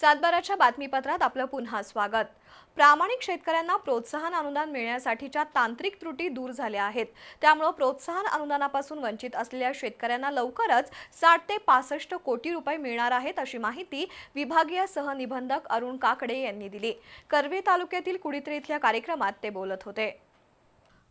सातबाराच्या बातमीपत्रात आपलं पुन्हा स्वागत. प्रामाणिक शेतकऱ्यांना प्रोत्साहन अनुदान मिळण्यासाठीच्या तांत्रिक त्रुटी दूर झाल्या आहेत. त्यामुळे प्रोत्साहन अनुदानापासून वंचित असलेल्या शेतकऱ्यांना लवकरच साठ ते पासष्ट कोटी रुपये मिळणार आहेत अशी माहिती विभागीय सहनिबंधक अरुण काकडे यांनी दिली. कर्वे तालुक्यातील कुडित्रे इथल्या कार्यक्रमात ते बोलत होते.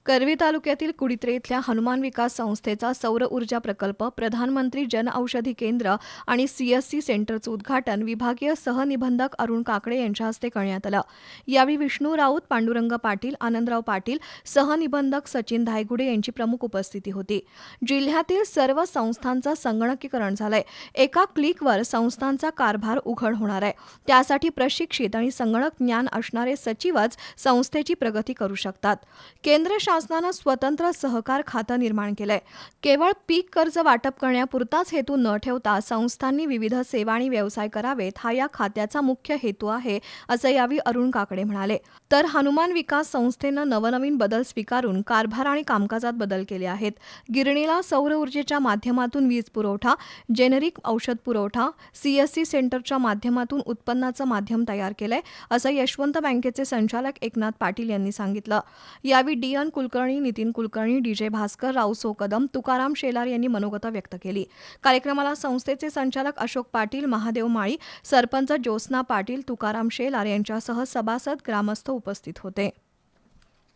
करवी तालुक्यातील कुडित्रे इथल्या हनुमान विकास संस्थेचा सौर ऊर्जा प्रकल्प प्रधानमंत्री जन औषधी केंद्र आणि सीएससी सेंटरचं उद्घाटन विभागीय सहनिबंधक अरुण काकडे यांच्या हस्ते करण्यात आलं. यावेळी विष्णू राऊत पांडुरंग पाटील आनंदराव पाटील सहनिबंधक सचिन धायगुडे यांची प्रमुख उपस्थिती होती. जिल्ह्यातील सर्व संस्थांचं संगणकीकरण झालंय. एका क्लिकवर संस्थांचा कारभार उघड होणार आहे. त्यासाठी प्रशिक्षित आणि संगणक ज्ञान असणारे सचिवच संस्थेची प्रगती करू शकतात. केंद्र शासनानं स्वतंत्र सहकार खातं निर्माण केलंय. केवळ पीक कर्ज वाटप करण्यापुरताच हेतू न ठेवता संस्थांनी विविध सेवा आणि व्यवसाय करावेत हा या खात्याचा मुख्य हेतू आहे असं यावेळी अरुण काकडे म्हणाले. तर हनुमान विकास संस्थेनं नवनवीन बदल स्वीकारून कारभार आणि कामकाजात बदल केले आहेत. गिरणीला सौर ऊर्जेच्या माध्यमातून वीज पुरवठा जेनेरिक औषध पुरवठा सीएससी सेंटरच्या माध्यमातून उत्पन्नाचं माध्यम तयार केलंय असं यशवंत बँकेचे संचालक एकनाथ पाटील यांनी सांगितलं. यावेळी D N Kul Kulkarni Nitin Kulkarni DJ Bhaskar Raosaheb Kadam Tukaram Shelar यांनी मनोगत व्यक्त केली. कार्यक्रमाला संस्थेचे संचालक अशोक पाटील महादेव माळी सरपंच ज्योत्स्ना पाटील तुकाराम शेलार यांच्यासह सभासद ग्रामस्थ उपस्थित होते.